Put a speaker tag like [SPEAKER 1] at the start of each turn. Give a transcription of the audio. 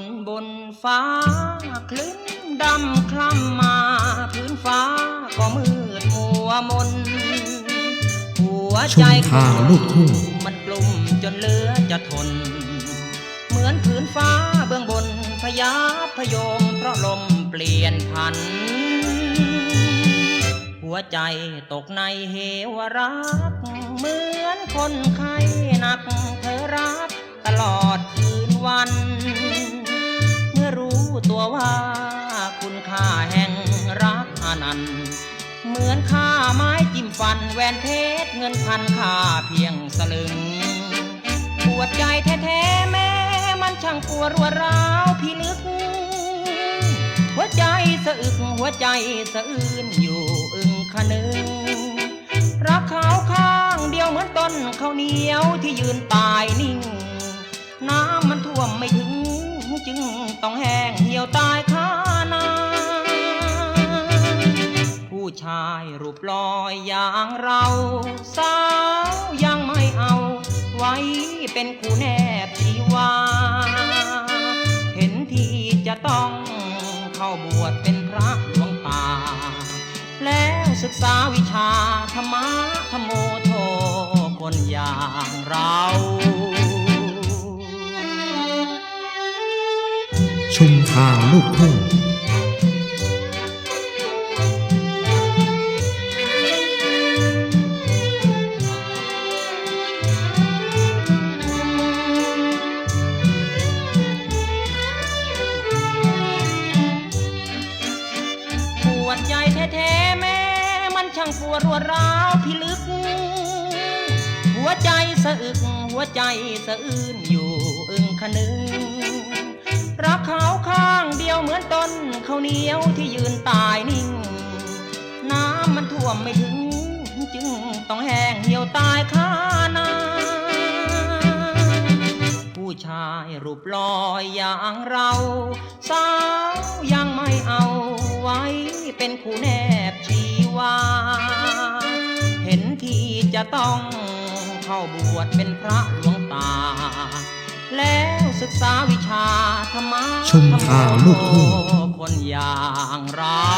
[SPEAKER 1] นบนฟ้าคลึ้นดำคล้ำมาพื้นฟ้าก็มืดมัวมน หัวใจ
[SPEAKER 2] ชมข่าลูกทุ่ง
[SPEAKER 1] มันกลุ่มจนเหลือจะทน เหมือนพื้นฟ้าเบื้องบนพยาพยมเพราะลมเปลี่ยนพัน หัวใจตกในเหวรัก เหมือนคนไข้หนัก ตัวว่าคุณค่าแห่งรักอนันต์เหมือนค่าไม้จิ้มฟันแหวนเพชรเงินพันค่าเพียงสลึง ปวดใจแท้ๆแม่มันช่างปวดรัวร้าวพิลึก หัวใจสะอึกหัวใจสะอื้นอยู่อึงคะนึง รักเขาข้างเดียวเหมือนต้นข้าวเหนียวที่ยืนตายนิ่งน้ำ ต้องแห้งเหี่ยวตายคานาผู้ชายรูปลอยอย่างเราสาวยังไม่เอา ไว้เป็นคู่แนบชีวา เห็นที่จะต้องเข้าบวชเป็นพระหลวงตาแล้วศึกษาวิชาธรรมะธรรมโมโทคนอย่างเรา
[SPEAKER 2] ชุมข่าวลูกทุ่ง
[SPEAKER 1] ปวดใจแท้ๆแม่มันช่างปวดรัวร้าวพิลึก หัวใจสะอึกหัวใจสะอื้นอยู่อึงคะนึง อนต้นข้าวเหนียวที่ยืนตายนิ่ง น้ำมันท่วมไม่ถึง จึงต้องแห้งเหี่ยวตายคานาผู้ชายรูปลอยอย่างเรา สาวยังไม่เอาไว้ เป็นคู่แนบชีวา เห็นที่จะต้องเข้าบวชเป็นพระหลวงตา แล้ว ศึกษาวิชาธรรมะ
[SPEAKER 2] ชมข่าวลูกทุ่ง
[SPEAKER 1] คนอย่างเรา